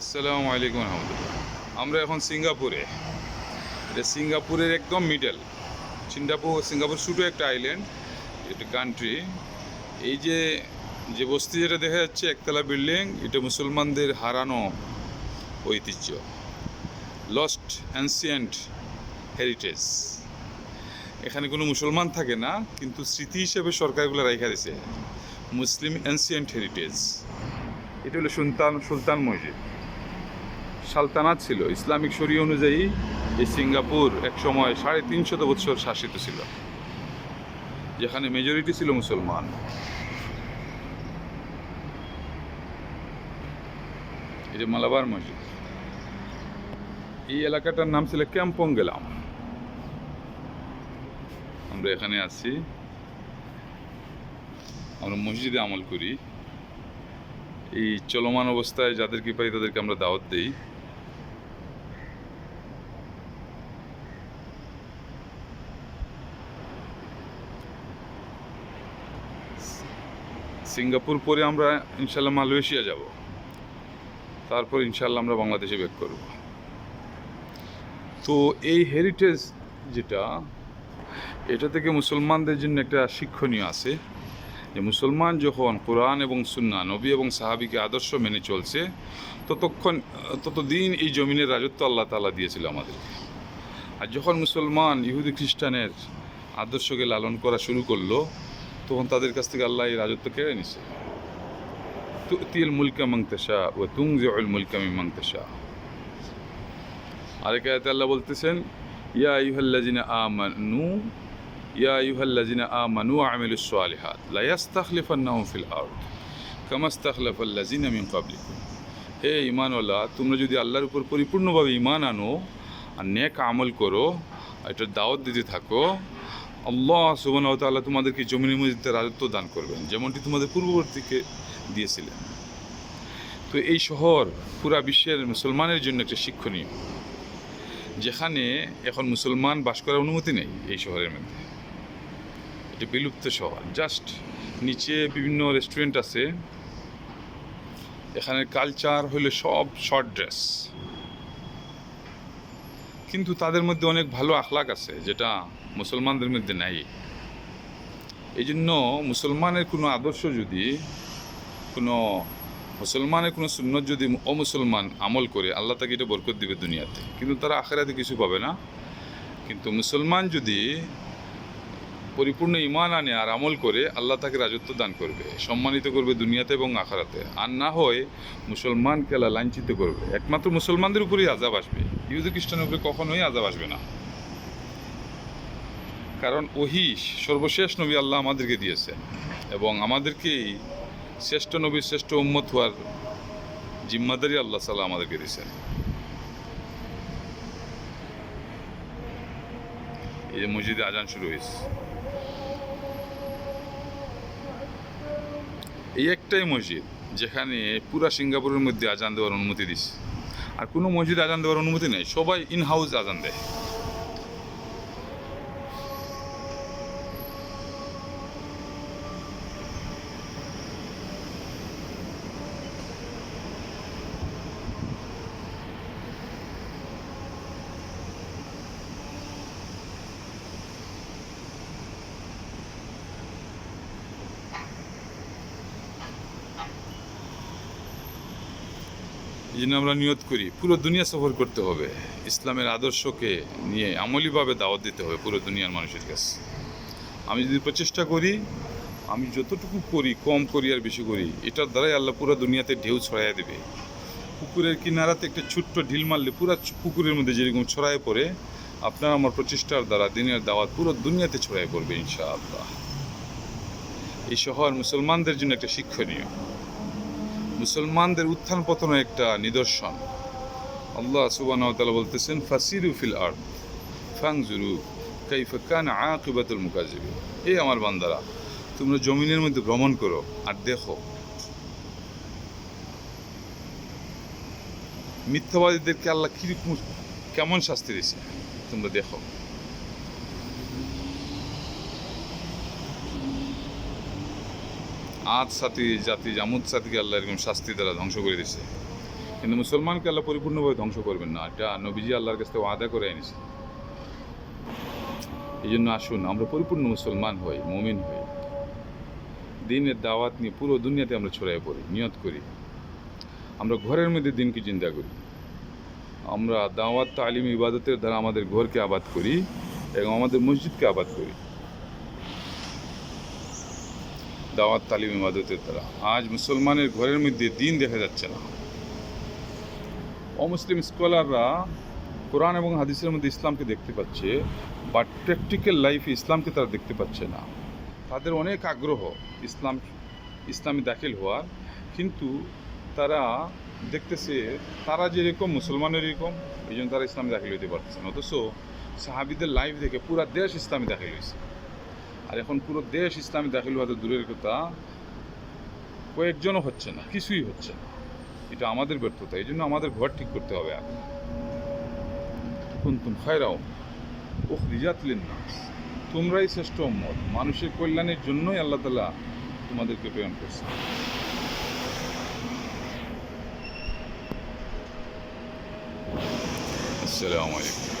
আসসালামু আলাইকুম রহমতুল্লাহ। আমরা এখন সিঙ্গাপুরে। এটা সিঙ্গাপুরের একদম মিডল সিঙ্গাপুর সিঙ্গাপুর ছোটো একটা আইল্যান্ড এটা কান্ট্রি এই যে যে বস্তি যেটা দেখা যাচ্ছে, একতলা বিল্ডিং এটা মুসলমানদের হারানো ঐতিহ্য। লস্ট অ্যান্সিয়েন্ট হেরিটেজ এখানে কোনো মুসলমান থাকে না, কিন্তু স্মৃতি হিসেবে সরকারগুলো রাখা দিছে। মুসলিম অ্যান্সিয়েন্ট হেরিটেজ এটা হলো সুলতান সুলতান মসজিদ। সালতানাত ছিল। ইসলামিক শরী অনুযায়ী এই সিঙ্গাপুর এক সময় সাড়ে তিনশত বছর শাসিত ছিল, যেখানে মেজরিটি ছিল মুসলমান। এই যে মালাবার মসজিদ, এই এলাকাটার নাম ছিল ক্যাম্পং গেলাম আমরা এখানে আছি। আমরা মসজিদে আমল করি। এই চলমান অবস্থায় যাদেরকে পাই তাদেরকে আমরা দাওয়াত দিই। সিঙ্গাপুর পরে আমরা ইনশাল্লাহ মালয়েশিয়া যাব। তারপর ইনশাল্লাহ আমরা বাংলাদেশে ব্যাক করব। তো এই হেরিটেজ যেটা, এটা থেকে মুসলমানদের জন্য একটা শিক্ষণীয় আছে যে মুসলমান যখন কোরআন এবং সুন্না নবী এবং সাহাবিকে আদর্শ মেনে চলছে, ততক্ষণ, ততদিন এই জমিনের রাজত্ব আল্লাহ তালা দিয়েছিল আমাদেরকে। আর যখন মুসলমান, ইহুদি, খ্রিস্টানের আদর্শকে লালন করা শুরু করল তখন তাদের কাছ থেকে আল্লাহ এই রাজত্ব কেড়ে নিছে। তুতিল মুলকা মংতেশা ও তুং জল মুলকা মি মংতেশা আরেক আয়াতে আল্লাহ বলতেছেন, ইয়া ইউহাল্লাজিনা আমানু, ইয়া ইউহাল্লাজিনা আমানু আমিলুস সালিহাত, লা ইয়াস্তাখলিফান্নাহুম ফিল আরদ, কামা ইস্তাখলাফাল্লাজিনা মিন ক্বাবলিকুম। হে ঈমানওয়ালা, তোমরা যদি আল্লাহর উপর পরিপূর্ণভাবে ঈমান আনো, আর নেক আমল করো এটার দাওয়াত দিতে থাকো আল্লাহ ওয়া তাআলা তোমাদেরকে জমিনের মধ্যে রাজত্ব দান করবেন, যেমনটি তোমাদের পূর্ববর্তীকে দিয়েছিলেন। তো এই শহর পুরা বিশ্বের মুসলমানের জন্য একটা শিক্ষণীয়, যেখানে এখন মুসলমান বাস করার অনুমতি নেই এই শহরের মধ্যে। এটি বিলুপ্ত শহর, জাস্ট নিচে বিভিন্ন রেস্টুরেন্ট আছে, এখানের কালচার হলো সব শর্ট ড্রেস। কিন্তু তাদের মধ্যে অনেক ভালো আখলাক আছে, যেটা মুসলমানদের মধ্যে নাই। এই জন্য মুসলমানের কোনো আদর্শ যদি, কোনো মুসলমানের কোনো সুন্নত যদি অমুসলমান আমল করে, আল্লাহ তাকে এটা বরকত দিবে দুনিয়াতে। কিন্তু তারা আখেরাতে কিছু পাবে না। কিন্তু মুসলমান যদি পরিপূর্ণ ইমান আনে আর আমল করে আল্লাহ তাকে রাজত্ব দান করবে, সম্মানিত করবে দুনিয়াতে এবং আখারাতে। আর না হয় মুসলমানকে আল্লাহ লাঞ্ছিত করবে। একমাত্র মুসলমানদের উপরেই আজাব আসবে। ইহুদি খ্রিস্টানের উপরে কখনোই আজাব আসবে না। কারণ ওহি সর্বশেষ নবী আল্লাহ আমাদেরকে দিয়েছে এবং আমাদেরকেই শ্রেষ্ঠ নবীর শ্রেষ্ঠ উম্মত হওয়ার জিম্মাদারি আল্লাহ সাল্লাহ আমাদেরকে দিয়েছেন। এই যে মসজিদে আজান শুরু হয়েছে। এই একটাই মসজিদ যেখানে পুরা সিঙ্গাপুরের মধ্যে আজান দেওয়ার অনুমতি দিছে। আর কোনো মসজিদে আজান দেওয়ার অনুমতি নেই, সবাই ইন হাউস আজান দেয়। এই জন্য আমরা নিয়ত করি, পুরো দুনিয়া সফর করতে হবে। ইসলামের আদর্শকে নিয়ে আমলিভাবে দাওয়াত দিতে হবে পুরো দুনিয়ার মানুষের কাছে। আমি যদি প্রচেষ্টা করি, আমি যতটুকু করি, কম করি আর বেশি করি, এটার দ্বারাই আল্লাহ পুরো দুনিয়াতে ঢেউ ছড়াইয়া দেবে। পুকুরের কিনারাতে একটা ছোট্ট ঢিল মারলে পুরো পুকুরের মধ্যে যেরকম ছড়ায় পড়ে, আপনার আমার প্রচেষ্টার দ্বারা দিনের দাওয়াত পুরো দুনিয়াতে ছড়াই পড়বে, ইনশাআল্লাহ। এই শহর মুসলমানদের জন্য একটা শিক্ষণীয়। মুসলমানদের উত্থান পতনের একটা নিদর্শন। আল্লাহ তাআলা বলতেছেন, ফাসিরু ফিল আরদ ফাংজুরু কাইফা কান আকিবাতুল মুকাজ্জিবিন এই আমার বান্দারা, তোমরা জমিনের মধ্যে ভ্রমণ করো আর দেখো। মিথ্যাবাদীদেরকে আল্লাহ কীরকম কেমন শাস্তি দিয়েছে? তোমরা দেখো। আজ সাথী জাতি, জামুদ সাথীকে আল্লাহ এরকম শাস্তি দ্বারা ধ্বংস করে দিচ্ছে কিন্তু মুসলমানকে আল্লাহ পরিপূর্ণভাবে ধ্বংস করবেন না। এটা নবীজি আল্লাহর কাছ থেকে ওয়াদা করে এনেছে। এই জন্য আসুন, আমরা পরিপূর্ণ মুসলমান হই, মমিন হই। দিনের দাওয়াত নিয়ে পুরো দুনিয়াতে আমরা ছড়াই পড়ি, নিয়ত করি। আমরা ঘরের মধ্যে দিনকে চিন্তা করি। আমরা দাওয়াত, তালিম, ইবাদতের দ্বারা আমাদের ঘরকে আবাদ করি এবং আমাদের মসজিদকে আবাদ করি। দাওয়াত, তালিম, ইবাদতের দ্বারা। আজ মুসলমানের ঘরের মধ্যে দিন দেখা যাচ্ছে না। অমুসলিম স্কলাররা কোরআন এবং হাদিসের মধ্যে ইসলামকে দেখতে পাচ্ছে বাট প্র্যাকটিক্যাল লাইফে ইসলামকে তারা দেখতে পাচ্ছে না। তাদের অনেক আগ্রহ ইসলাম, ইসলামে দাখিল হওয়ার, কিন্তু তারা দেখতেছে, তারা যেরকম মুসলমানের এরকম এই জন্য তারা ইসলামে দাখিল হইতে পারতেছে না। অথচ সাহাবিদের লাইফ দেখে পুরো দেশ ইসলামে দাখিল হয়েছে আর এখন পুরো দেশ ইসলামে দাখিল হওয়া তো দূরের কথা, কয়েকজনও হচ্ছে না, কিছুই হচ্ছে না। এটা আমাদের ব্যর্থতা, এই জন্য আমাদের ঘর ঠিক করতে হবে আর কুন্তুম খায়রাও উখরিজাত না তোমরাই শ্রেষ্ঠ উম্মত, মানুষের কল্যাণের জন্যই আল্লাহ তালা তোমাদেরকে প্রেরণ করছে আসসালামু আলাইকুম।